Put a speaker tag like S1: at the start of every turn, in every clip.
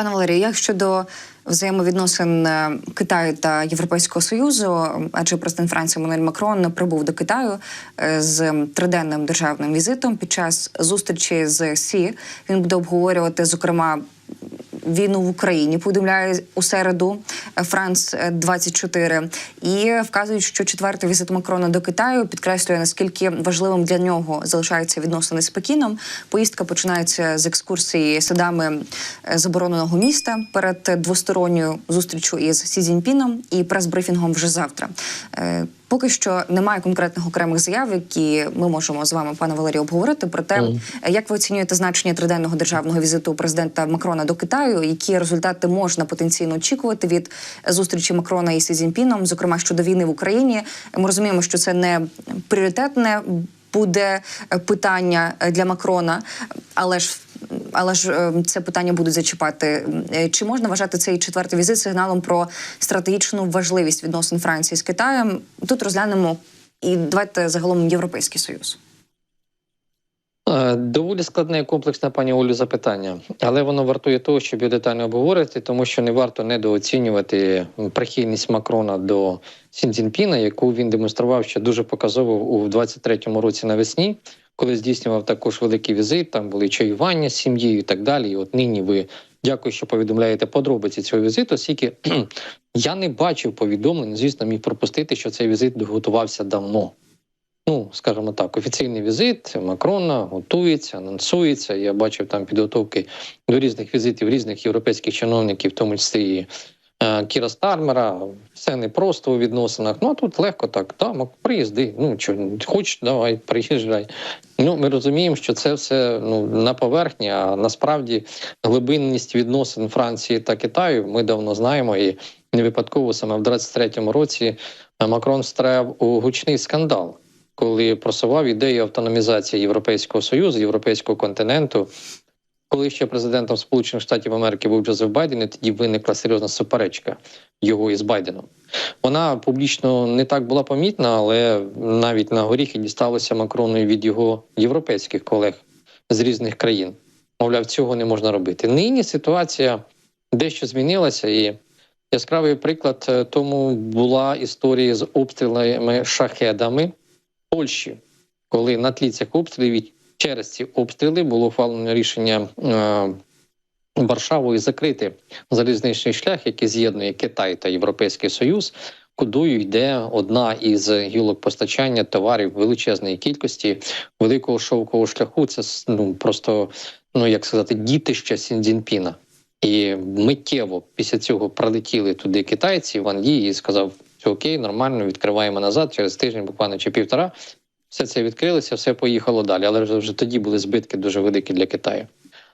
S1: Пане Валерію, як щодо взаємовідносин е, Китаю та Європейського союзу, адже президент Франції Мануель Макрон прибув до Китаю е, з триденним державним візитом. Під час зустрічі з Сі він буде обговорювати зокрема. Війну в Україні повідомляє у середу е, Франс 24 і вказують, що четвертий візит Макрона до Китаю підкреслює наскільки важливим для нього залишаються відносини з Пекіном. Поїздка починається з екскурсії садами е, забороненого міста перед двосторонньою зустрічю із Сі Цзіньпіном і прес-брифінгом вже завтра. Поки що немає конкретних окремих заяв, які ми можемо з вами, пане Валерію, обговорити. Проте,
S2: Мгм.
S1: як ви оцінюєте значення триденного державного візиту президента Макрона до Китаю? Які результати можна потенційно очікувати від зустрічі Макрона і Сі Цзіньпіном, зокрема щодо війни в Україні? Ми розуміємо, що це не пріоритетне буде питання для Макрона, але ж. Але ж е, це питання будуть зачіпати. Е, Чи можна вважати цей четвертий візит сигналом про стратегічну важливість відносин Франції з Китаєм? Тут розглянемо і давайте загалом Європейський Союз.
S2: Е, Доволі складне і комплексне, пані Олю, запитання, але воно вартує того, щоб його детально обговорити, тому що не варто недооцінювати прихильність Макрона до Сін Цзіньпіна, яку він демонстрував ще дуже показово у 23-му році навесні, коли здійснював також великий візит. Там були чаювання з сім'єю і так далі. І от нині ви дякую, що повідомляєте подробиці цього візиту. Оскільки я не бачив повідомлень, звісно, міг пропустити, що цей візит готувався давно. Ну, скажімо так, офіційний візит Макрона готується, анонсується. Я бачив там підготовки до різних візитів різних європейських чиновників, в тому числі Кіра Стармера. Все не просто у відносинах. Ну а тут легко так. Та, Мак, приїзди. Ну що, хочеш, давай, приїжджай. Ну, ми розуміємо, що це все ну на поверхні, а насправді глибинність відносин Франції та Китаю ми давно знаємо і не випадково саме в 23-му році е, Макрон встряв у гучний скандал коли просував ідею автономізації Європейського союзу, європейського континенту. Коли ще президентом Сполучених Штатів Америки був Джозеф Байден, і тоді виникла серйозна суперечка його із Байденом. Вона публічно не так була помітна, але навіть на горіхи дісталося Макрону від його європейських колег з різних країн. Мовляв, цього не можна робити. Нині ситуація дещо змінилася, і яскравий приклад е, тому була історія з обстрілами шахедами. Польщі, коли на тлі цих обстрілів через ці обстріли було ухвалено рішення е, Варшавою закрити залізничний шлях, який з'єднує Китай та Європейський Союз. Кудою йде одна із гілок постачання товарів величезної кількості великого шовкового шляху. Це ну просто ну як сказати, дітище Сіндзінпіна. І миттєво після цього прилетіли туди китайці. Ван Ї і сказав: окей, нормально, відкриваємо назад через тиждень, буквально чи півтора. Все це відкрилося, все поїхало далі. Але вже, тоді були збитки дуже великі для Китаю.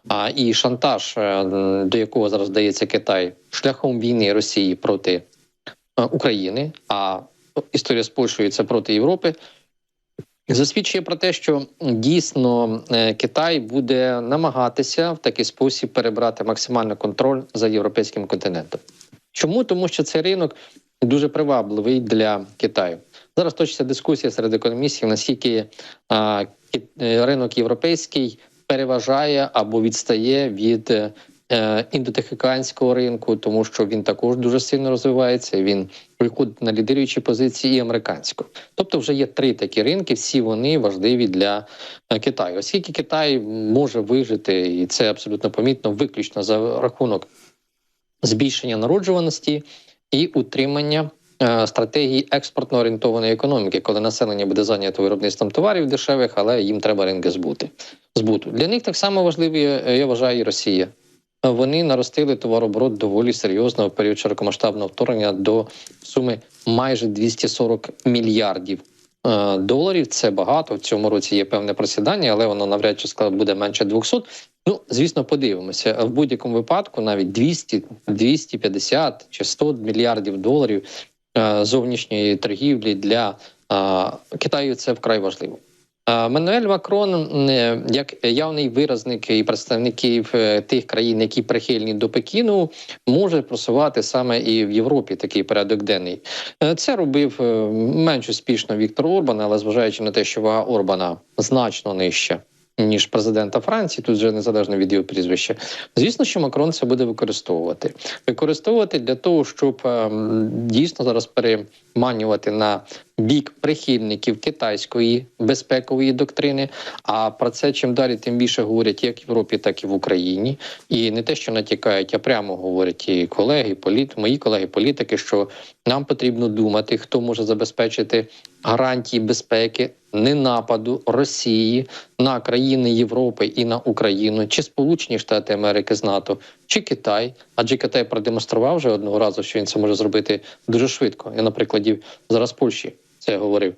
S2: А і шантаж, е, до якого зараз дається Китай, шляхом війни Росії проти е, України, а історія з Польщею це проти Європи. Засвідчує про те, що дійсно е, Китай буде намагатися в такий спосіб перебрати максимальний контроль за європейським континентом. Чому? Тому що цей ринок дуже привабливий для Китаю. Зараз точиться дискусія серед економістів, наскільки е, ринок європейський переважає або відстає від е, е, ринку, тому що він також дуже сильно розвивається. Він виходить на лідируючі позиції і американського. Тобто, вже є три такі ринки, всі вони важливі для е, Китаю. Оскільки Китай може вижити, і це абсолютно помітно, виключно за рахунок збільшення народжуваності і утримання стратегії експортно орієнтованої економіки, коли населення буде зайнято виробництвом товарів дешевих, але їм треба ринки збути. збуту. Для них так само важливі, е, я вважаю, і Росія. Е, Вони наростили товарооборот доволі серйозно в період широкомасштабного вторгнення до суми майже 240 мільярдів е, доларів. Це багато. В цьому році є певне просідання, але воно навряд чи буде менше 200. Ну, звісно, подивимося. В будь-якому випадку навіть 200, 250 чи 100 мільярдів доларів е, зовнішньої торгівлі для е, Китаю це вкрай важливо. Е, Мануель Макрон, е, як явний виразник і представників е, тих країн, які прихильні до Пекіну, може просувати саме і в Європі такий порядок денний. Е, Це робив е, менш успішно Віктор Орбан, але зважаючи на те, що вага Орбана значно нижча ніж президента Франції, тут вже незалежно від його прізвища. Звісно, що Макрон це буде використовувати. Використовувати для того, щоб ем, дійсно зараз переманювати на бік прихильників китайської безпекової доктрини. А про це чим далі, тим більше говорять як в Європі, так і в Україні. І не те, що натякають, а прямо говорять і колеги, політ, мої колеги, політики, що нам потрібно думати, хто може забезпечити гарантії безпеки, не нападу Росії на країни Європи і на Україну, чи Сполучені Штати Америки з НАТО, чи Китай. Адже Китай продемонстрував вже одного разу, що він це може зробити дуже швидко. Я, наприклад, зараз Польщі це говорив.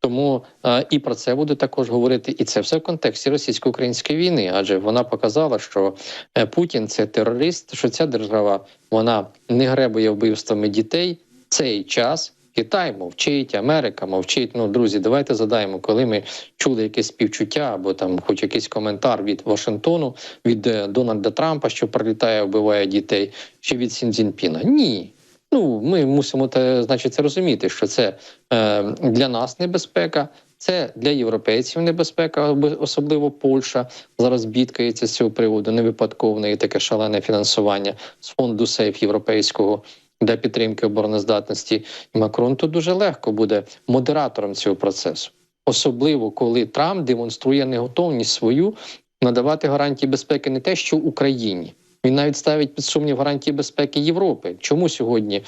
S2: Тому е, і про це буде також говорити, і це все в контексті російсько-української війни, адже вона показала, що е, Путін це терорист, що ця держава вона не гребує вбивствами дітей. Цей час Китай мовчить, Америка мовчить. Ну, друзі, давайте задаємо, коли ми чули якесь співчуття або там, хоч якийсь коментар від Вашингтону, від е, Дональда Трампа, що прилітає, вбиває дітей, чи від Сін Цзіньпіна. Ні. Ну, ми мусимо те, значить, це розуміти, що це е, для нас небезпека, це для європейців небезпека, об- особливо Польща зараз бідкається з цього приводу. Не випадково неї таке шалене фінансування з фонду сейф європейського для підтримки обороноздатності. І Макрон тут дуже легко буде модератором цього процесу, особливо коли Трамп демонструє неготовність свою надавати гарантії безпеки не те, що Україні. Він навіть ставить під сумнів гарантії безпеки Європи. Чому сьогодні, е,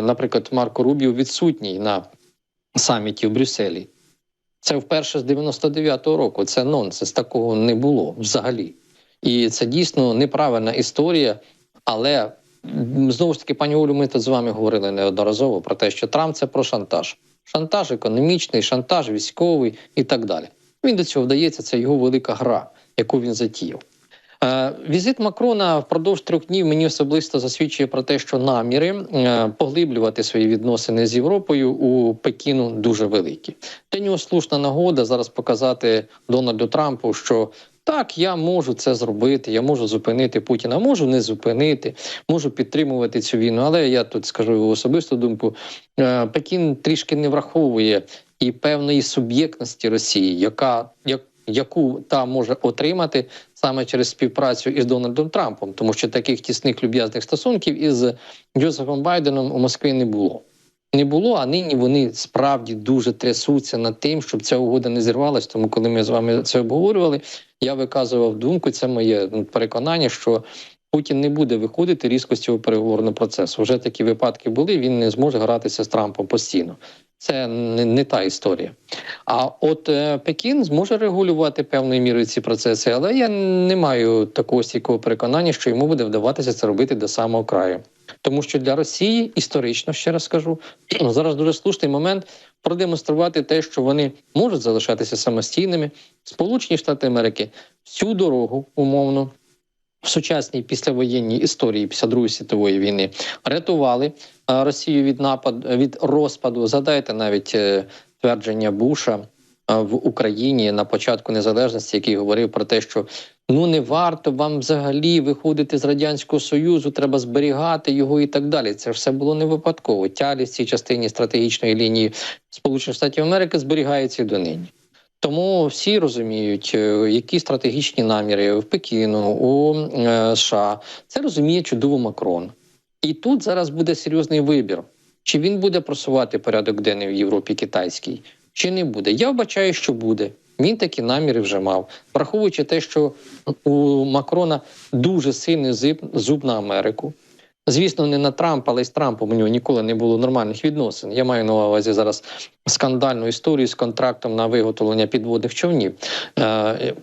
S2: наприклад, Марко Рубіо відсутній на саміті в Брюсселі? Це вперше з 99-го року. Це нонсенс. Такого не було взагалі. І це дійсно неправильна історія. Але знову ж таки, пані Олю, ми тут з вами говорили неодноразово про те, що Трамп це про шантаж. Шантаж економічний, шантаж військовий і так далі. Він до цього вдається, це його велика гра, яку він затіяв. Е, Візит Макрона впродовж трьох днів мені особисто засвідчує про те, що наміри е, поглиблювати свої відносини з Європою у Пекіну дуже великі. Для нього слушна нагода зараз показати Дональду Трампу, що так, я можу це зробити, я можу зупинити Путіна, можу не зупинити, можу підтримувати цю війну. Але я тут скажу особисту думку: е, Пекін трішки не враховує і певної суб'єктності Росії, яка як. Яку та може отримати саме через співпрацю із Дональдом Трампом, тому що таких тісних люб'язних стосунків із Джозефом Байденом у Москві не було. Не було, а нині вони справді дуже трясуться над тим, щоб ця угода не зірвалась. Тому, коли ми з вами це обговорювали, я виказував думку. Це моє ну, переконання, що Путін не буде виходити різко з цього переговорного процесу. Вже такі випадки були. Він не зможе гратися з Трампом постійно. Це не, не та історія. А от е, Пекін зможе регулювати певною мірою ці процеси, але я не маю такого стійкого переконання, що йому буде вдаватися це робити до самого краю. Тому що для Росії історично ще раз скажу зараз дуже слушний момент продемонструвати те, що вони можуть залишатися самостійними. Сполучені Штати Америки всю дорогу умовно. В сучасній післявоєнній історії після Другої світової війни рятували Росію від нападу від розпаду. Згадайте навіть е, твердження Буша в Україні на початку незалежності, який говорив про те, що ну не варто вам взагалі виходити з радянського союзу, треба зберігати його і так далі. Це все було не випадково. Тялість в цій частині стратегічної лінії Сполучених Штатів Америки зберігається і донині. Тому всі розуміють, е, які стратегічні наміри в Пекіну, у е, США. Це розуміє чудово Макрон. І тут зараз буде серйозний вибір: чи він буде просувати порядок денний в Європі китайський, чи не буде. Я вбачаю, що буде. Він такі наміри вже мав, враховуючи те, що у Макрона дуже сильний зуб на Америку. Звісно, не на Трампа, але й з Трампом у нього ніколи не було нормальних відносин. Я маю на увазі зараз скандальну історію з контрактом на виготовлення підводних човнів. Е,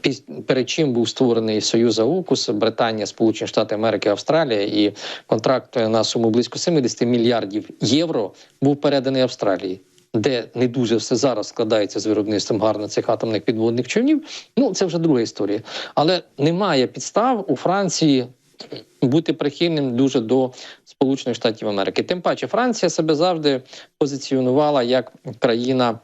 S2: Перед чим був створений Союз АУКУС, Британія, Сполучені Штати Америки, Австралія, і контракт на суму близько 70 мільярдів євро був переданий Австралії. Де не дуже все зараз складається з виробництвом гарно цих атомних підводних човнів. Ну це вже друга історія. Але немає підстав у Франції бути прихильним дуже до Сполучених Штатів Америки. Тим паче, Франція себе завжди позиціонувала як країна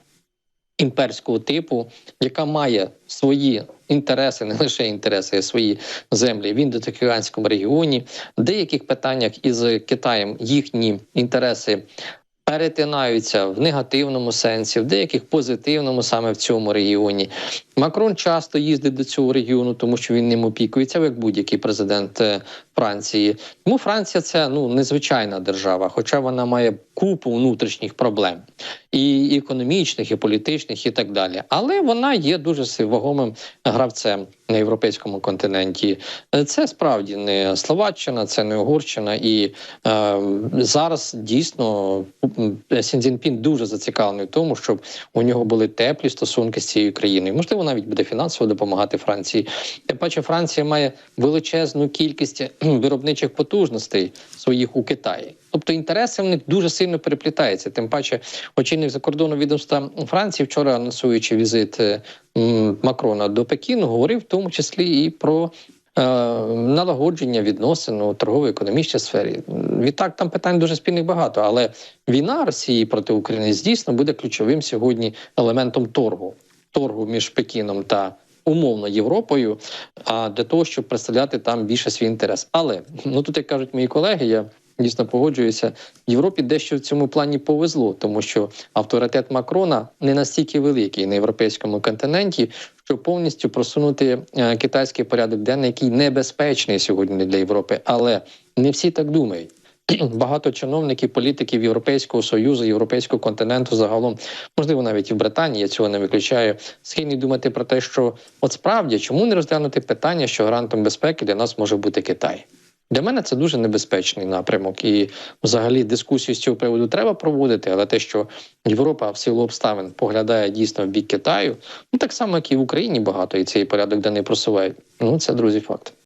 S2: імперського типу, яка має свої інтереси, не лише інтереси, а свої землі в індотихоокеанському регіоні. В деяких питаннях із Китаєм їхні інтереси. Перетинаються в негативному сенсі, в деяких позитивному саме в цьому регіоні. Макрон часто їздить до цього регіону, тому що він ним опікується, як будь-який президент е, Франції. Тому Франція це ну незвичайна держава, хоча вона має купу внутрішніх проблем і економічних, і політичних, і так далі. Але вона є дуже вагомим гравцем на європейському континенті. Це справді не Словаччина, це не Угорщина, і е, зараз дійсно м, Сін Цзіньпін дуже зацікавлений в тому, щоб у нього були теплі стосунки з цією країною. Можливо, навіть буде фінансово допомагати Франції. Тим паче, Франція має величезну кількість виробничих потужностей своїх у Китаї. Тобто інтереси в них дуже сильно переплітаються. Тим паче, очільник закордонного відомства Франції вчора анонсуючи візит е, Макрона до Пекіну, говорив в тому числі і про. е, Налагодження відносин у торгово-економічній сфері відтак там питань дуже спільних багато, але війна Росії проти України дійсно буде ключовим сьогодні елементом торгу торгу між Пекіном та умовно Європою, а для того, щоб представляти там більше свій інтерес. Але ну тут, як кажуть мої колеги, я дійсно погоджуюся. Європі дещо в цьому плані повезло, тому що авторитет Макрона не настільки великий на європейському континенті, щоб повністю просунути е, китайський порядок денний, який небезпечний сьогодні для Європи. Але не всі так думають. Багато чиновників, політиків Європейського союзу, європейського континенту загалом, можливо, навіть і в Британії, я цього не виключаю, схильні думати про те, що от справді чому не розглянути питання, що гарантом безпеки для нас може бути Китай. Для мене це дуже небезпечний напрямок, і взагалі дискусію з цього приводу треба проводити. Але те, що Європа в силу обставин поглядає дійсно в бік Китаю, ну так само, як і в Україні багато і цей порядок денний просувають. Ну це друзі, факт.